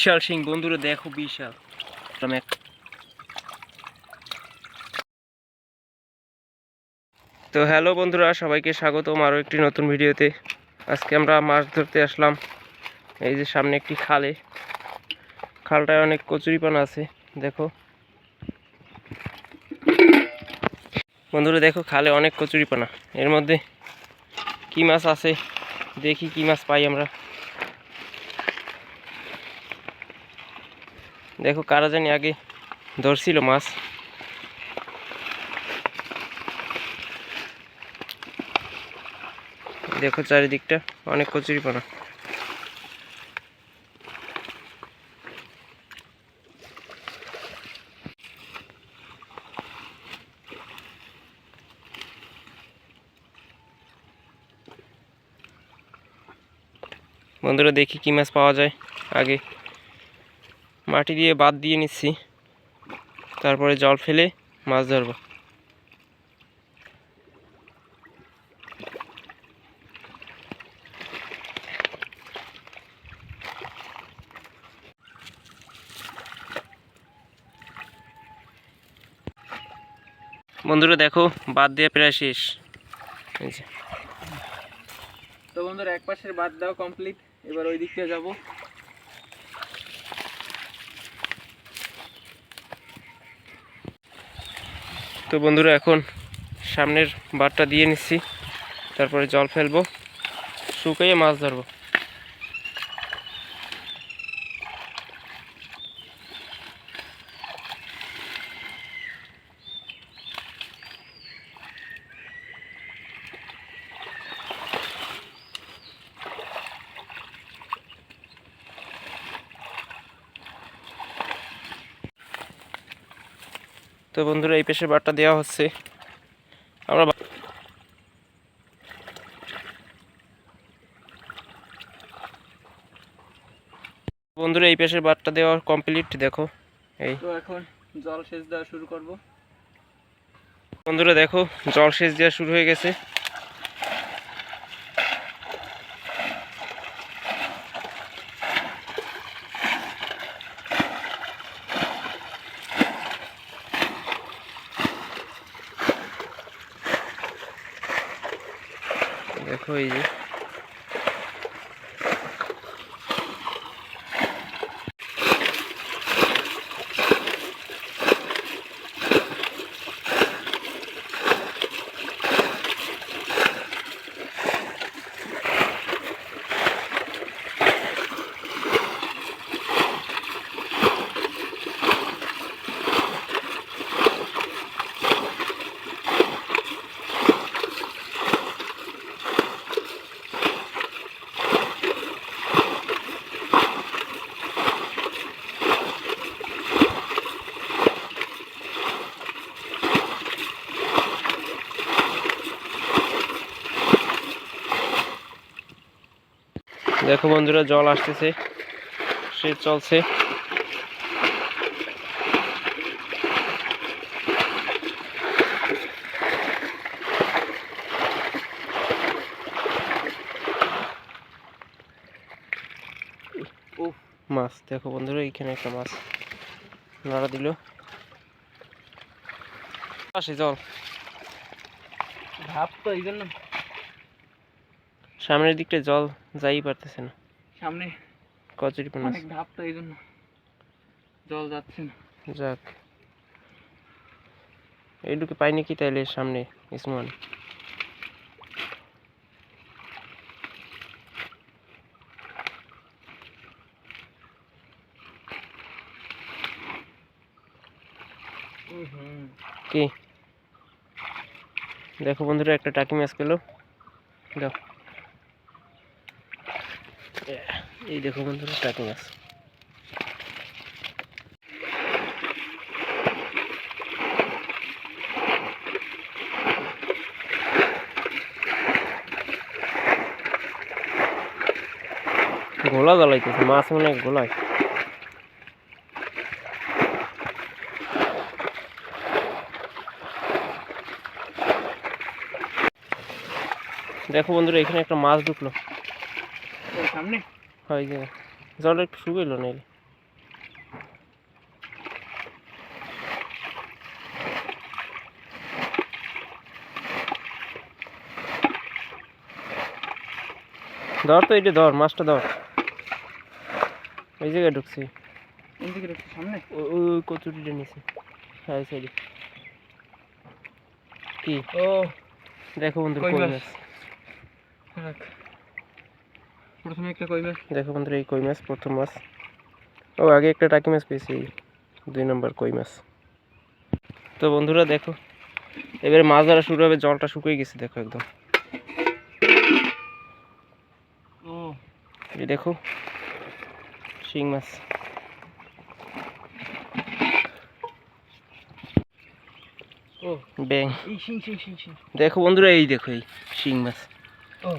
বিশাল সিং বন্ধুরা দেখো বিশাল। তো হ্যালো বন্ধুরা, সবাইকে স্বাগতম আরও একটি নতুন ভিডিওতে। আজকে আমরা মাছ ধরতে আসলাম। এই যে সামনে একটি খালে। খালটায় অনেক কচুরিপানা আছে, দেখো। বন্ধুরা দেখো, খালে অনেক কচুরিপানা। এর মধ্যে কি মাছ আছে? দেখি কি মাছ পাই আমরা। দেখো কারা জানি আগে ধরছিল মাছ। দেখো চারিদিকটা, অনেক কচুরিপানা। বন্ধুরা দেখি কি মাছ পাওয়া যায় আগে। মাটি দিয়ে বাদ দিয়ে নিচ্ছি। তারপরে জল ফেলে মাছ ধরবো। বন্ধুরা দেখো, বাদ দিয়ে প্রায় শেষ। তো বন্ধুরা এক পাশের বাদ দেওয়া কমপ্লিট এবার ওই দিকটা যাব। তো বন্ধুরা এখন সামনের বারটা দিয়ে নিচ্ছি। তারপরে জল ফেলব শুকাইয়ে মাছ ধরবো। তো বন্ধুরা এই পেশের বারটা দেওয়া হচ্ছে। আমরা বন্ধুরা এই পেশের বারটা দেওয়া কমপ্লিট দেখো। এই। তো এখন জল সেচ দেওয়া শুরু করব। বন্ধুরা দেখো জল সেচ দেওয়া শুরু হয়ে গেছে দেখো এই যে দেখো বন্ধুরা, জল আসতেছে। সে চলছে। মাছ। দেখো বন্ধুরা এইখানে একটা মাছ নাড়া দিল। আসে জল ভাব তো, এই জন্য। সামনের দিকটা জল যাই পারতেছে না। সামনে কচুরি পানা অনেক ধাপ তো এই জন্য জল যাচ্ছে না। যাক। এইটুকু পাইনি কি তাইলে সামনে ইসমান? কি? দেখো বন্ধুরা একটা টাকি ম্যাচ পেল। দাও এই দেখো বন্ধুরা টাকি মাছ গোলা গলাইতেছে মাছ মনে হয় গোলায়। দেখো বন্ধুরা, এখানে একটা মাছ ঢুকলো। সামনে? হয় যে জল একটু শুকাইলো নেই ধর তো এটা ধর মাছটা ধর। ওই জায়গায় ঢুকছি। কচুরিটা নিচে। হ্যাঁ সাইডে। কি? ও। দেখো বন্ধু কই মাছ? প্রথমে একটা কই মাছ? দেখো বন্ধুরা এই কই মাছ প্রথম মাছ। ও আগে একটা টাকি মাছ পেয়েছি দুই নম্বর কই মাছ। তো বন্ধুরা দেখো এবারে মাছ ধরা শুরু হবে জলটা শুকিয়ে গেছে দেখো একদম। এই দেখো শিং মাছ। ও। ব্যাং। দেখো বন্ধুরা এই দেখো এই শিং মাছ। ও।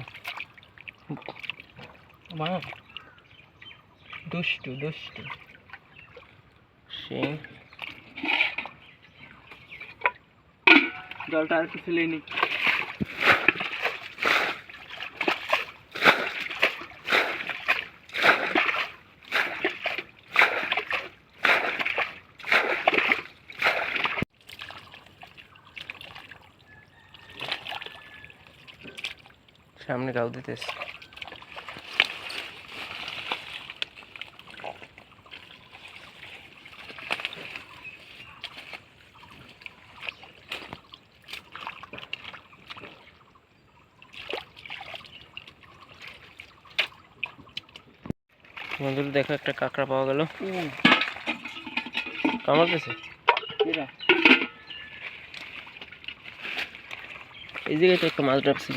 মা দুষ্টু দুষ্টু। শিং জলটা আর কিছু লেনি সামনে গাও দিতেছে। বন্ধুরা দেখো একটা কাঁকড়া পাওয়া গেল। কামড়তেছে এরা এই জায়গায় তো একটা মাছ ড্রপ ছিল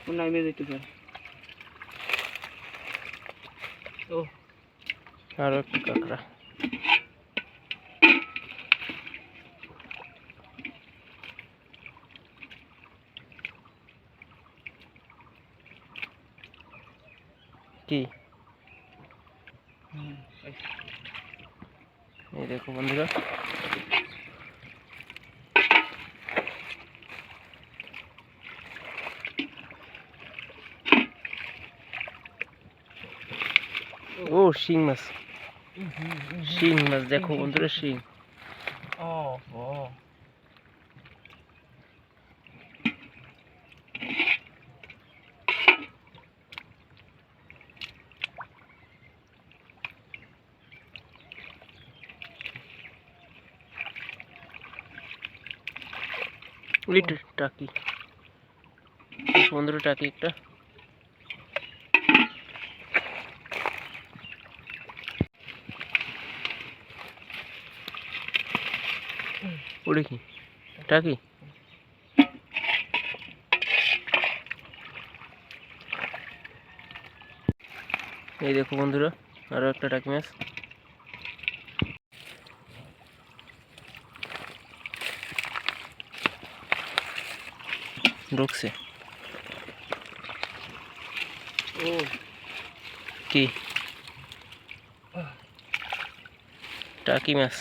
ও নাইমে যেতে পারে। ও। আরও একটা কাঁকড়া কি হুম, এই এই দেখো বন্ধুরা। ও শিং মাছ। শিং মাছ দেখো বন্ধুরা শিং। ও। ও টাকি। বন্ধুরা টাকি একটা। ওটা কি? টাকি? এই দেখো বন্ধুরা, আরও একটা টাকি মাছ। ঢুকছে। ও। কি? টাকি মাছ।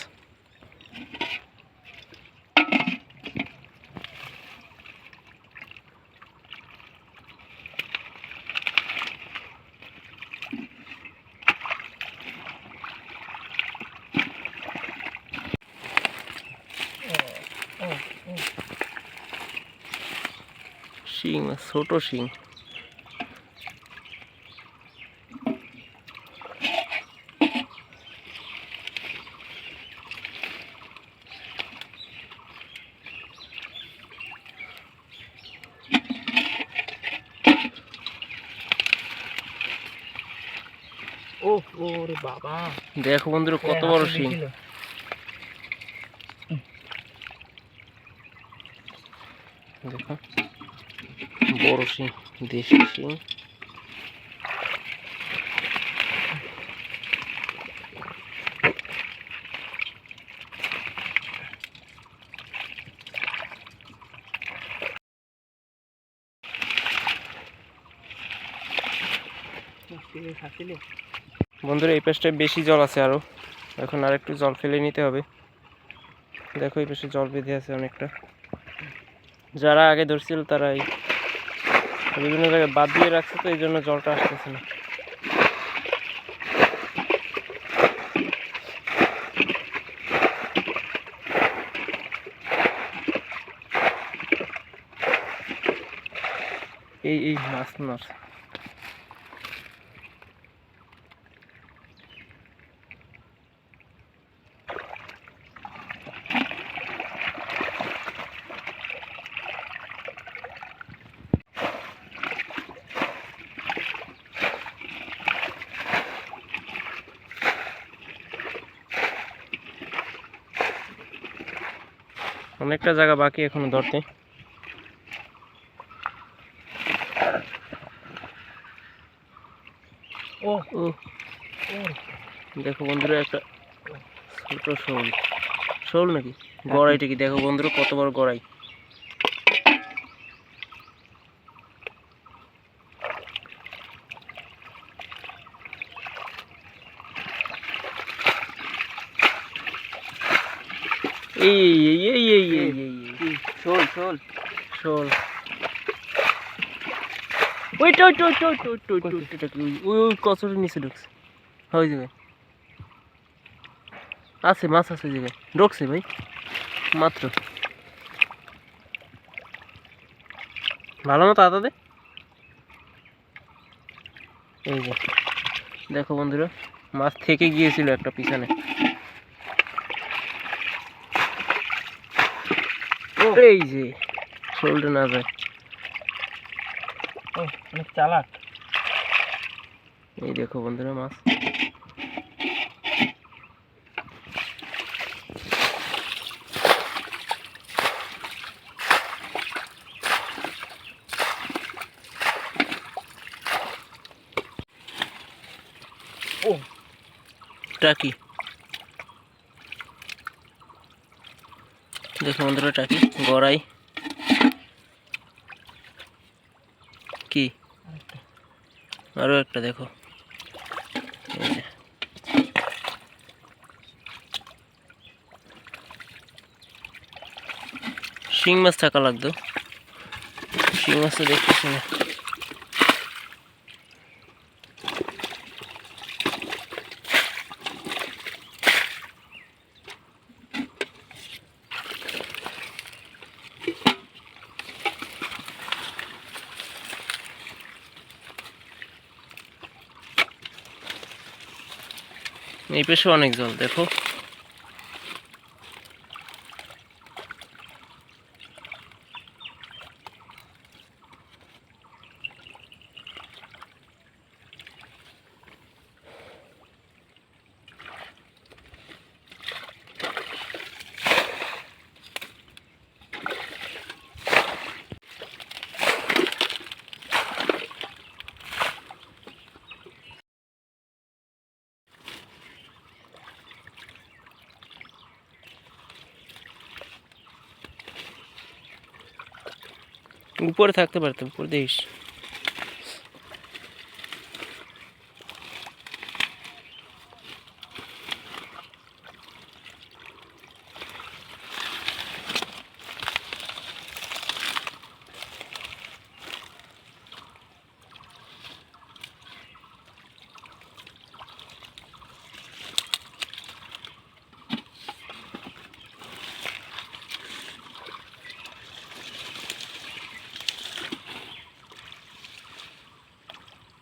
শিং ছোট শিং। দেখো বন্ধুরা কত বড় শিং। দেখো। বড় শিং, দেশি শিং। বন্ধুরা, এই পাশটায় বেশি জল আছে আরও। এখন আর একটু জল ফেলে নিতে হবে। দেখো, এই পাশে জল বেঁধে আছে অনেকটা। যারা আগে ধরছিল তারাই। বিভিন্ন জায়গায় বাদ দিয়ে রাখছে তো এই জন্য জলটা আসতেছে না। এই এই মাছ মাছ। অনেকটা জায়গা বাকি এখনও ধরতে। ও ও। দেখো বন্ধুরা একটা ছোট শোল। শোল নাকি? গড়াইটা কি? দেখো বন্ধুরা কত বড় গড়াই। শোল। শোল। ওইটা ওইটা ওইটা ওইটা ওইটা ওইটা ওইটা ওই ওই ওই নিচে ঢুকছে। হ্যাঁ, ওই জায়গায় আছে মাছ আছে ওই জায়গায়। ঢুকছে ভাই। মাত্র। ভালো মতো আতা দে। এই যে। দেখো বন্ধুরা মাছ থেকে গিয়েছিল একটা পিছনে। এই যে শোলটা না যায় অনেক চালাক। এই দেখো বন্ধুরা মাছ। ও। টাকি দেখো বন্ধুরা টাকি গড়াই। কি? আরও আরও একটা দেখো। শিং মাছ থাকা লাগতো। শিং মাছ তো দেখতেছি না। এই পেশে অনেক জল দেখো। উপরে থাকতে পারতাম উপরে দেখিস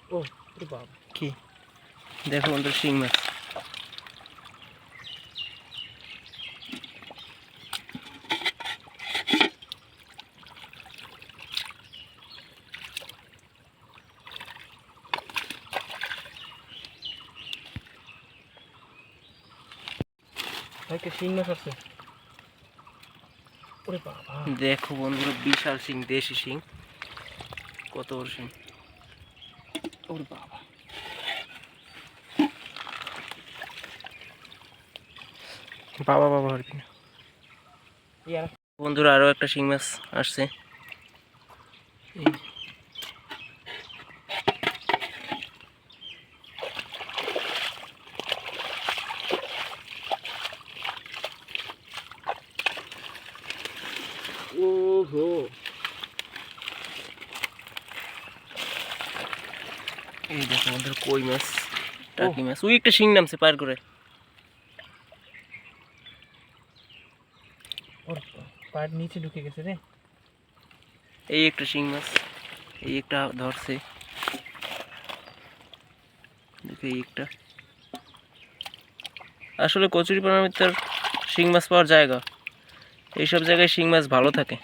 ও ওরে বাবা কি দেখো বন্ধু শিং মাছ ভাইকে শিং মাছ আছে ওরে বাবা দেখো বন্ধুরা বিশাল শিং দেশি শিং কত বড় শিং ওরে বাবা বাবা বাবা আর কি। না। বন্ধুরা আরও একটা শিং মাছ আসছে। ওহো। এই দেখো আমাদের কই মাছ টাকি মাছ। ওই একটা শিং নামছে পার করে ওর পায়ের নিচে ঢুকে গেছে রে। এই একটা শিং মাছ এই একটা ধরছে। এই একটা। আসলে কচুরিপানার ভিতর শিং মাছ পাওয়ার জায়গা। এইসব জায়গায় শিং মাছ ভালো থাকে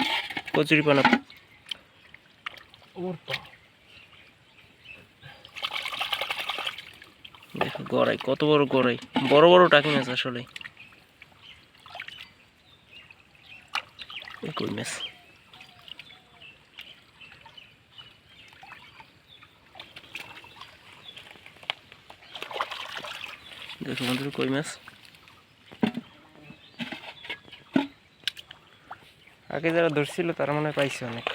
কচুরিপানা। দেখো গড়াই কত বড় গড়াই। বড় বড় টাকি মাছ আসলে কই মাছ দেখো বন্ধুরা কই মাছ আগে যারা ধরছিল তারা মনে হয় পাইছে অনেক।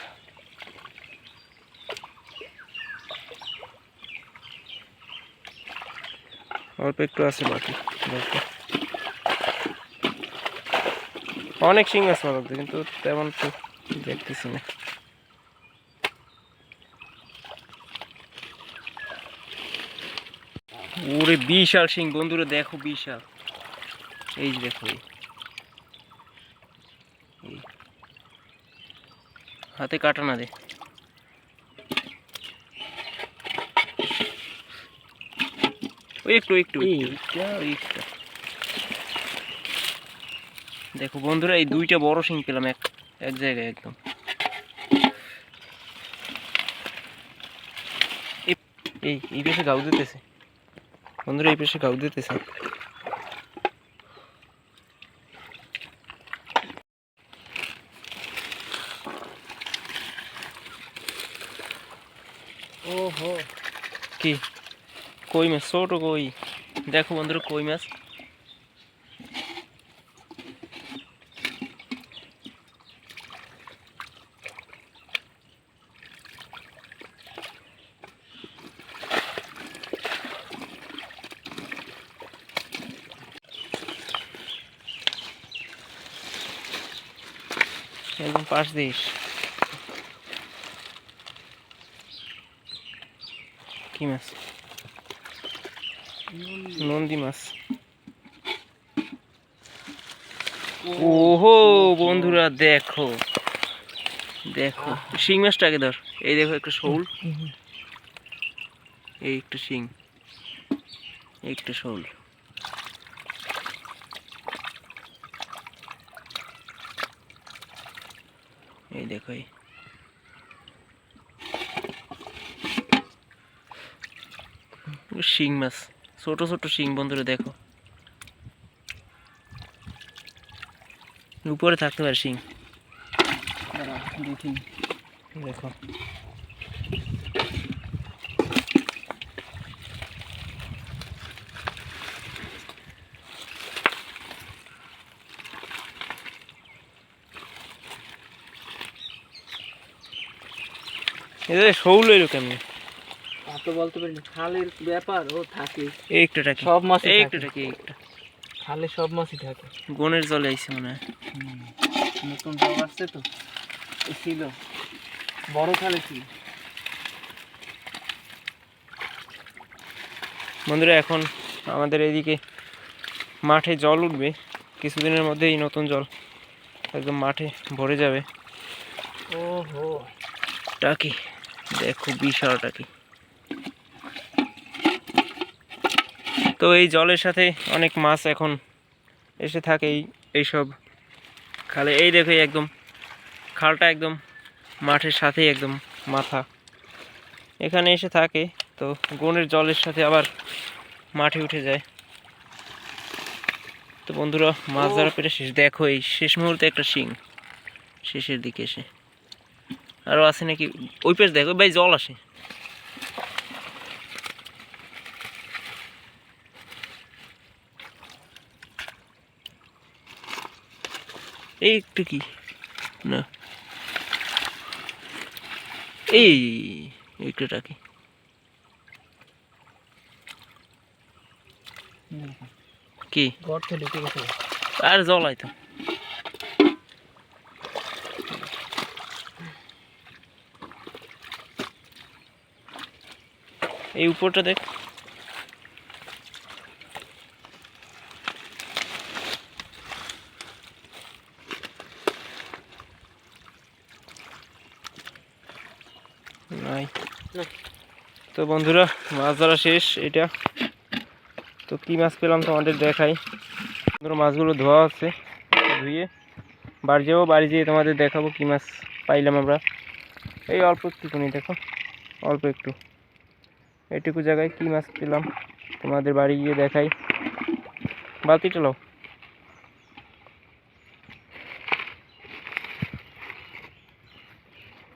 অল্প একটু আছে বাকি দেখো। অনেক শিং আছে মধ্যে কিন্তু তেমন তো দেখতেছি না। ওরে বিশাল শিং বন্ধুরা দেখো বিশাল। এই যে দেখো। হাতে কাটা না দে। একটু একটু এইটা দেখো বন্ধুরা এই দুইটা বড় শিং পেলাম এক এক জায়গায় একদম। এই- এই পেশে গাউ দিতেছে। বন্ধুরা এই পেশে গাউ দিতেছে। ওহো। কি? কই মাছ? ছোট কই? দেখো বন্ধুরা কই মাছ? একদম পাশ দিস কি মাছ নন্দী মাছ ওহো বন্ধুরা দেখো। দেখো। শিং মাছটাকে ধর। এই দেখো একটা শোল। এই একটা শিং। একটা শোল। এই ये শিং মাছ ছোট ছোট শিং বন্ধুরা দেখো। উপরে থাকতে পারে শিং। দেখি। দেখো। এদের শৌল এলো কেমনি? তা তো বলতে পারি না খালের ব্যাপার ও থাকে। এই একটা টাকি সব থাকে। একটা টাকি এই একটা খালে সব মাছই থাকে। গনের জলে আইছে মনে হয়। নতুন জল আসছে তো। ছিল বড় খালে ছিল। বন্ধুরা এখন আমাদের এইদিকে মাঠে জল উঠবে। কিছুদিনের মধ্যেই নতুন জল একদম মাঠে ভরে যাবে। ও ওহো। টাকি। দেখো বিশাল টাকি তো এই জলের সাথে অনেক মাছ এখন এসে থাকে এই এইসব। খালে এই দেখো একদম খালটা একদম মাঠের সাথেই একদম মাথা। এখানে এসে থাকে তো গনের জলের সাথে আবার মাঠে উঠে যায়। তো বন্ধুরা মাছ ধরা পেরে শেষ দেখো এই শেষ মুহূর্তে একটা শিং শেষের দিকে এসে। আরও আছে নাকি? ওই পাশ দেখো ভাই জল আসে। এই একটু কি? না। এই একটু টাকি কি? গেছে। আর জল আইতো। এই উপরটা দেখ। তো বন্ধুরা মাছ ধরা শেষ এটা। তো কি মাছ পেলাম তোমাদের দেখাই। বন্ধুরা মাছগুলো ধোয়া হচ্ছে ধুয়ে। বাড়ি যাব বাড়ি যেয়ে তোমাদের দেখাবো কি মাছ পাইলাম আমরা। এই অল্প একটুখানি দেখো। অল্প একটু। এটুকু জায়গায় কি মাছ পেলাম? তোমাদের বাড়ি গিয়ে দেখাই। বালতি চলো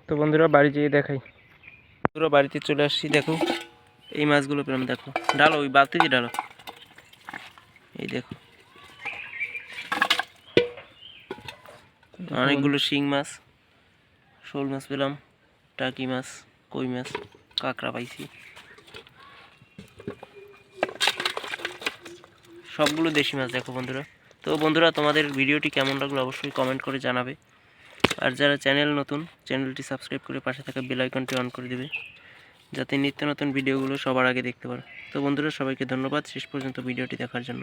তো বন্ধুরা, বাড়ি যেয়ে দেখাই। বন্ধুরা, বাড়িতে চলে আসছি, দেখো। এই মাছগুলো পেলাম, দেখো। ডালো, ওই বালতি দিয়ে ডালো। এই দেখো। অনেকগুলো শিং মাছ, শোল মাছ পেলাম, টাকি মাছ, কই মাছ, কাঁকড়া পাইছি। সবগুলো দেশি মাছ দেখো বন্ধুরা। তো বন্ধুরা, তোমাদের ভিডিওটি কেমন লাগল অবশ্যই কমেন্ট করে জানাবে। আর যারা চ্যানেল নতুন চ্যানেলটি সাবস্ক্রাইব করে পাশে থাকা বেল আইকনটি অন করে দেবে। যাতে নিত্য নতুন ভিডিওগুলো সবার আগে দেখতে পারো। তো বন্ধুরা, সবাইকে ধন্যবাদ। শেষ পর্যন্ত ভিডিওটি দেখার জন্য।